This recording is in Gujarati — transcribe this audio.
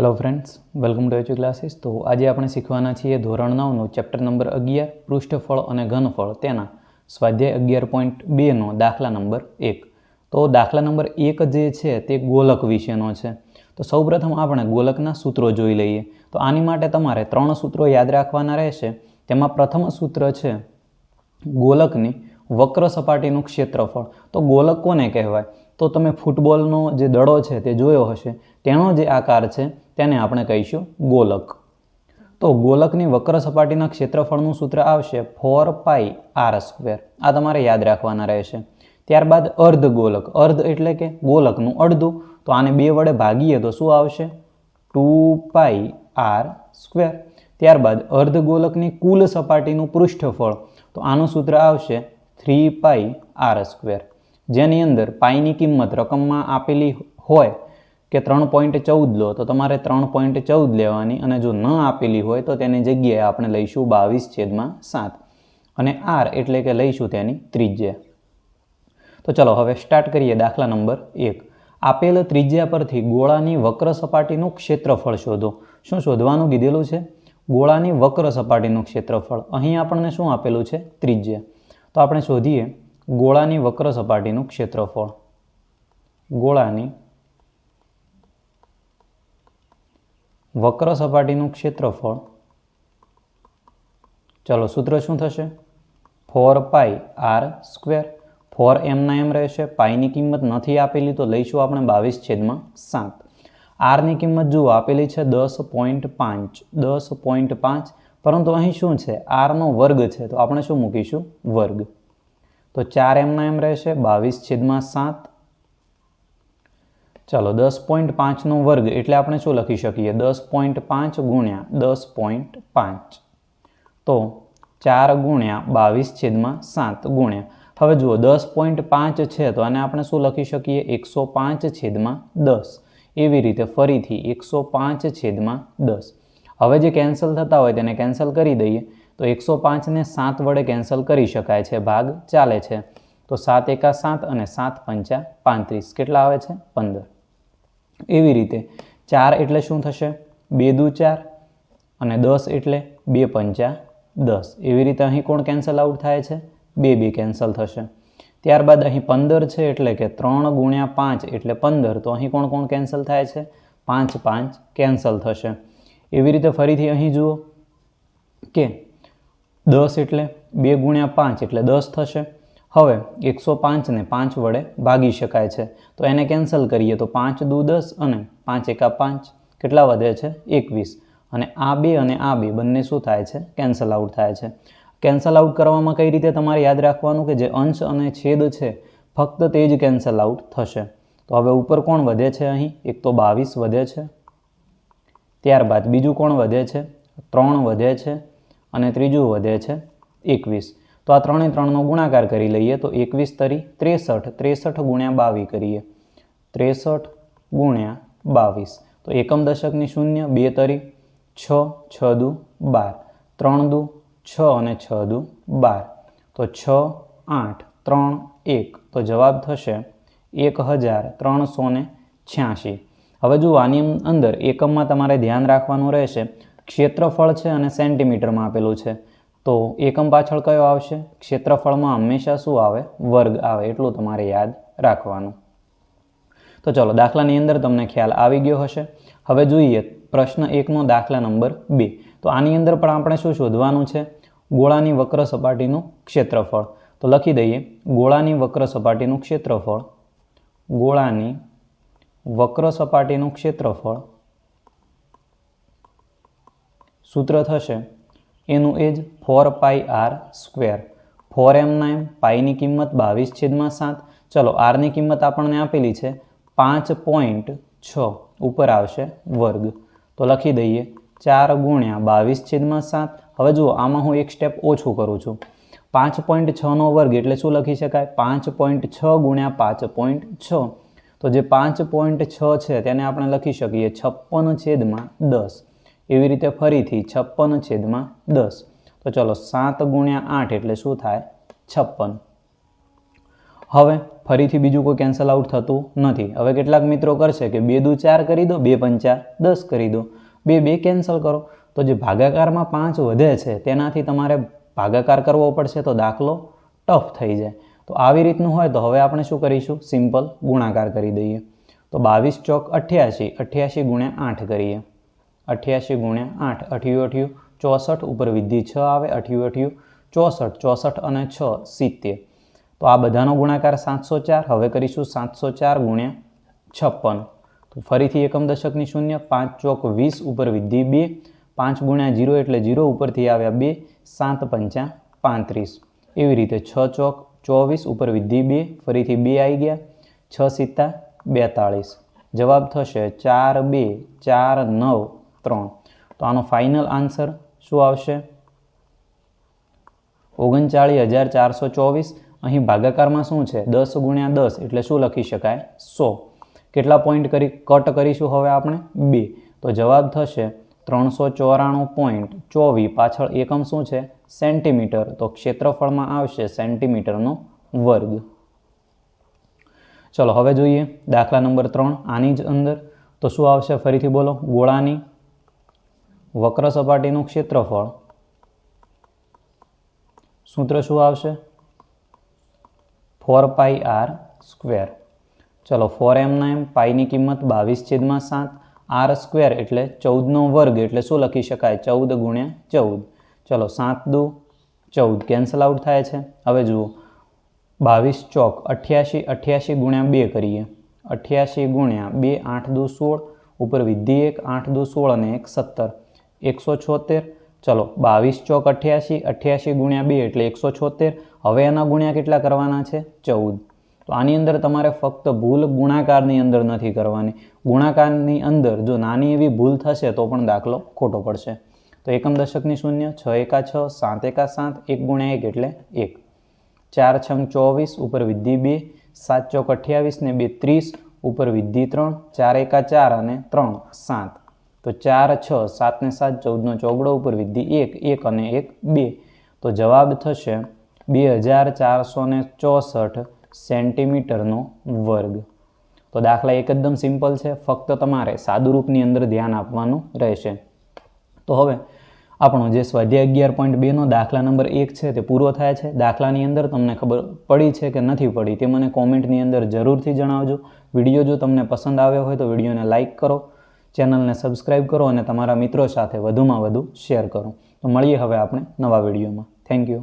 હેલો ફ્રેન્ડ્સ વેલકમ ટુ એચુ ક્લાસીસ તો આજે આપણે શીખવાના છીએ ધોરણ નવનું ચેપ્ટર નંબર અગિયાર, પૃષ્ઠફળ અને ઘનફળ. તેના સ્વાધ્યાય અગિયાર પોઈન્ટ બેનો દાખલા નંબર એક. તો દાખલા નંબર એક જે છે તે ગોલક વિશેનો છે. તો સૌપ્રથમ આપણે ગોલકના સૂત્રો જોઈ લઈએ. તો આની માટે તમારે ત્રણ સૂત્રો યાદ રાખવાના રહેશે. તેમાં પ્રથમ સૂત્ર છે ગોલકની વક્ર સપાટીનું ક્ષેત્રફળ. તો ગોલક કોને કહેવાય? તો તમે ફૂટબોલનો જે દડો છે તે જોયો હશે. તેનો જે આકાર છે તેને આપણે કહીશું ગોલક. તો ગોલકની વક્ર સપાટીના ક્ષેત્રફળનું સૂત્ર આવશે ફોર પાઈ આર સ્ક્વેર. આ તમારે યાદ રાખવાના રહેશે. ત્યારબાદ અર્ધ ગોલક. અર્ધ એટલે કે ગોલકનું અડધું. તો આને બે વડે ભાગીએ તો શું આવશે? Two pi r square. ત્યારબાદ અર્ધ ગોલકની કુલ સપાટીનું પૃષ્ઠફળ. તો આનું સૂત્ર આવશે થ્રી પાઈ આર સ્ક્વેર. જેની અંદર પાઈની કિંમત રકમમાં આપેલી હોય કે ત્રણ પોઈન્ટ ચૌદ લો, તો તમારે ત્રણ પોઈન્ટ ચૌદ લેવાની અને જો ન આપેલી હોય તો તેની જગ્યાએ આપણે લઈશું બાવીસ છેદમાં સાત. અને આર એટલે કે લઈશું તેની ત્રિજ્યા. તો ચલો હવે સ્ટાર્ટ કરીએ દાખલા નંબર એક. આપેલ ત્રિજ્યા પરથી ગોળાની વક્ર સપાટીનું ક્ષેત્રફળ શોધો. શું શોધવાનું કીધેલું છે? ગોળાની વક્ર સપાટીનું ક્ષેત્રફળ. અહીં આપણને શું આપેલું છે? ત્રિજ્યા. તો આપણે શોધીએ ગોળાની વક્ર સપાટીનું ક્ષેત્રફળ. ગોળાની વક્ર સપાટીનું ક્ષેત્રફળ. ચલો સૂત્ર શું થશે? Four pi r square. Four એમના એમ રહેશે. પાઈની કિંમત નથી આપેલી તો લઈશું આપણે બાવીસ છેદમાં સાત. આરની કિંમત જુઓ, આપેલી છે દસ પોઈન્ટ પાંચ. દસ પોઈન્ટ પાંચ પરંતુ અહીં શું છે? આરનો વર્ગ છે. તો આપણે શું મૂકીશું? વર્ગ. તો ચાર એમના એમ રહેશે. બાવીસ છેદમાં સાત. ચાલો, દસ પોઈન્ટ પાંચનો વર્ગ. એટલે આપણે શું લખી શકીએ? દસ પોઈન્ટ પાંચ ગુણ્યા દસ પોઈન્ટ પાંચ. તો ચાર ગુણ્યા બાવીસ છેદમાં સાત ગુણ્યા. હવે જુઓ, દસ પોઈન્ટ પાંચ છે. તો આને આપણે શું લખી શકીએ? એકસો પાંચ છેદમાં દસ. એવી રીતે ફરીથી એકસો પાંચ છેદમાં દસ. હવે જે કેન્સલ થતા હોય તેને કેન્સલ કરી દઈએ. તો એકસો પાંચને સાત વડે કેન્સલ કરી શકાય છે. ભાગ ચાલે છે. તો સાત એકા સાત અને સાત પંચા પાંત્રીસ. કેટલા આવે છે? પંદર. એવી રીતે ચાર એટલે શું થશે? બે દુ ચાર અને દસ એટલે બે પંચા દસ. એવી રીતે અહીં કોણ કેન્સલ આઉટ થાય છે? બે બે કેન્સલ થશે. ત્યારબાદ અહીં પંદર છે એટલે કે ત્રણ ગુણ્યા પાંચ એટલે પંદર. તો અહીં કોણ કોણ કેન્સલ થાય છે? પાંચ પાંચ કેન્સલ થશે. એવી રીતે ફરીથી અહીં જુઓ કે દસ એટલે બે ગુણ્યા પાંચ એટલે દસ થશે. હવે એકસો પાંચને પાંચ વડે ભાગી શકાય છે. તો એને કેન્સલ કરીએ તો પાંચ દુ દસ અને પાંચ એકા પાંચ કેટલા વધે છે? એકવીસ. અને આ બે અને આ બે બંને શું થાય છે? કેન્સલ આઉટ થાય છે. કેન્સલ આઉટ કરવામાં કઈ રીતે તમારે યાદ રાખવાનું કે જે અંશ અને છેદ છે ફક્ત તે જ કેન્સલ આઉટ થશે. તો હવે ઉપર કોણ વધે છે અહીં? એક તો બાવીસ વધે છે. ત્યારબાદ બીજું કોણ વધે છે? ત્રણ વધે છે અને ત્રીજું વધે છે એકવીસ. તો આ ત્રણે ત્રણનો ગુણાકાર કરી લઈએ તો એકવીસ તરી ત્રેસઠ ત્રેસઠ ગુણ્યા બાવીસ કરીએ. ત્રેસઠ ગુણ્યા બાવીસ. તો એકમ દશકની શૂન્ય બે તરી છ છ દુ બાર. ત્રણ દુ છ અને છ દુ બાર. તો છ, આઠ, ત્રણ, એક. તો જવાબ થશે એક હજાર ત્રણસો ને છ્યાસી હવે જુઓ, આની અંદર એકમમાં તમારે ધ્યાન રાખવાનું રહેશે. ક્ષેત્રફળ છે અને સેન્ટીમીટરમાં આપેલું છે. તો એકમ પાછળ કયો આવશે? ક્ષેત્રફળમાં હંમેશા શું આવે? વર્ગ આવે, એટલું તમારે યાદ રાખવાનું. તો ચલો, દાખલાની અંદર તમને ખ્યાલ આવી ગયો હશે. હવે જોઈએ, પ્રશ્ન એકનો દાખલા નંબર બે. તો આની અંદર પણ આપણે શું શોધવાનું છે? ગોળાની વક્ર સપાટીનું ક્ષેત્રફળ. તો લખી દઈએ, ગોળાની વક્ર સપાટીનું ક્ષેત્રફળ. ગોળાની વક્ર સપાટીનું ક્ષેત્રફળ. સૂત્ર થશે. એનું એ જ four pi r square. Four એમના એમ પાઈની કિંમત બાવીસ છેદમાં સાત. ચલો, આરની કિંમત આપણને આપેલી છે પાંચ પોઈન્ટ છ ઉપર આવશે વર્ગ. તો લખી દઈએ, ચાર ગુણ્યા બાવીસ છેદમાં સાત. હવે જુઓ, આમાં હું એક સ્ટેપ ઓછું કરું છું. પાંચ પોઈન્ટ છનો વર્ગ એટલે શું લખી શકાય? પાંચ પોઈન્ટ છ ગુણ્યા પાંચ પોઈન્ટ છ. તો જે પાંચ પોઈન્ટ છ છે તેને આપણે લખી શકીએ છપ્પન છેદમાં દસ. એવી રીતે ફરીથી છપ્પન છેદમાં દસ. તો ચલો સાત ગુણ્યા આઠ એટલે શું થાય? છપ્પન. હવે ફરીથી બીજું કોઈ કેન્સલ આઉટ થતું નથી. હવે કેટલાક મિત્રો કરશે કે બે દુ ચાર કરી દો, બે પંચા દસ કરી દો. બે બે કેન્સલ કરો. તો જે ભાગાકારમાં પાંચ વધે છે તેનાથી તમારે ભાગાકાર કરવો પડશે તો દાખલો ટફ થઈ જાય. તો આવી રીતનું હોય તો હવે આપણે શું કરીશું? સિમ્પલ ગુણાકાર કરી દઈએ. તો બાવીસ ચોક અઠ્યાસી અઠ્યાસી ગુણ્યા આઠ કરીએ. અઠ્યાસી ગુણ્યા આઠ, અઠ્યું અઠ્યું, ચોસઠ ઉપર વિધિ છ આવે, અઠ્યું અઠ્યું, ચોસઠ ચોસઠ અને છ, સિત્તેર. તો આ બધાનો ગુણાકાર સાતસો ચાર, હવે કરીશું સાતસો ચાર ગુણ્યા છપ્પન. તો ફરીથી એકમ દશકની શૂન્ય, પાંચ ચોક વીસ ઉપર વિધિ બે, પાંચ ગુણ્યા જીરો એટલે જીરો ઉપરથી આવ્યા બે, સાત પંચા પાંત્રીસ. એવી રીતે છ ચોક ચોવીસ, ઉપર વિધિ બે, ફરીથી બે આવી ગયા. છ સિત્તા બેતાળીસ. જવાબ થશે ચાર બે, ચાર નવ, ત્રણ. તો આનો ફાઇનલ આન્સર શું આવશે? ઓગણચાળીસ હજાર ચારસો ચોવીસ. અહીં ભાગાકારમાં શું છે? દસ ગુણ્યા દસ, એટલે શું લખી શકાય? સો. કેટલા પોઈન્ટ કરી કટ કરીશું હવે આપણે? બે. તો જવાબ થશે ત્રણસો ચોરાણું પોઈન્ટ ચોવીસ પાછળ એકમ શું છે? સેન્ટીમીટર. તો ક્ષેત્રફળમાં આવશે સેન્ટીમીટરનો વર્ગ. ચલો, હવે જોઈએ દાખલા નંબર ત્રણ, આની જ અંદર. તો શું આવશે? ફરીથી બોલો, ગોળાની વક્ર સપાટીનું ક્ષેત્રફળ. સૂત્ર શું આવશે? Four pi r square. ચલો, ફોર એમના એમ પાઈની કિંમત બાવીસ છેદમાં સાત. આર સ્ક્વેર એટલે ચૌદનો વર્ગ એટલે શું લખી શકાય? ચૌદ ગુણ્યા ચૌદ. ચલો, સાત દુ. ચૌદ કેન્સલ આઉટ થાય છે. હવે જુઓ. બાવીસ ચોક અઠ્યાસી અઠ્યાસી ગુણ્યા બે કરીએ. અઠ્યાસી ગુણ્યા બે, આઠ દુ સોળ. ઉપર વિધિ એક, આઠ દુ સોળ અને એક સત્તર. એકસો છોતેર. ચલો, બાવીસ ચોક અઠ્યાસી અઠ્યાસી ગુણ્યા બે એટલે એકસો છોતેર. હવે એના ગુણ્યા કેટલા કરવાના છે? ચૌદ. તો આની અંદર તમારે ફક્ત ભૂલ ગુણાકારની અંદર નથી કરવાની. ગુણાકારની અંદર જો નાની એવી ભૂલ થશે તો પણ દાખલો ખોટો પડશે. તો એકમ દશકની શૂન્ય, છ એકા છ, સાત એકા સાત, એક ગુણ્યા એક એટલે એક. ચાર છંગ ચોવીસ, ઉપર વિદ્ધિ બે, સાત ચોક અઠ્યાવીસ ને બે ત્રીસ, ઉપર વિધિ ત્રણ, ચાર એકા ચાર અને ત્રણ, સાત. તો ચાર છ, સાત ને સાત ચૌદનો ચોગડો, ઉપર વિદ્ધિ એક એક અને એક બે. તો જવાબ થશે બે હજાર ચારસો ચોસઠ સેન્ટીમીટરનો વર્ગ. તો દાખલા એકદમ સિમ્પલ છે. ફક્ત તમારે સાદુરૂપની અંદર ધ્યાન આપવાનું રહેશે. તો હવે આપણો જે સ્વાધ્યાય અગિયાર પોઈન્ટ બેનો દાખલા નંબર એક છે તે પૂરો થાય છે. દાખલાની અંદર તમને ખબર પડી છે કે નથી પડી તે મને કોમેન્ટની અંદર જરૂરથી જણાવજો. વીડિયો જો તમને પસંદ આવ્યો હોય તો વિડીયોને લાઇક કરો, ચેનલને સબસ્ક્રાઈબ કરો અને તમારા મિત્રો સાથે વધુમાં વધુ શેર કરો. તો મળીએ હવે આપણે નવા વિડીયોમાં. Thank you.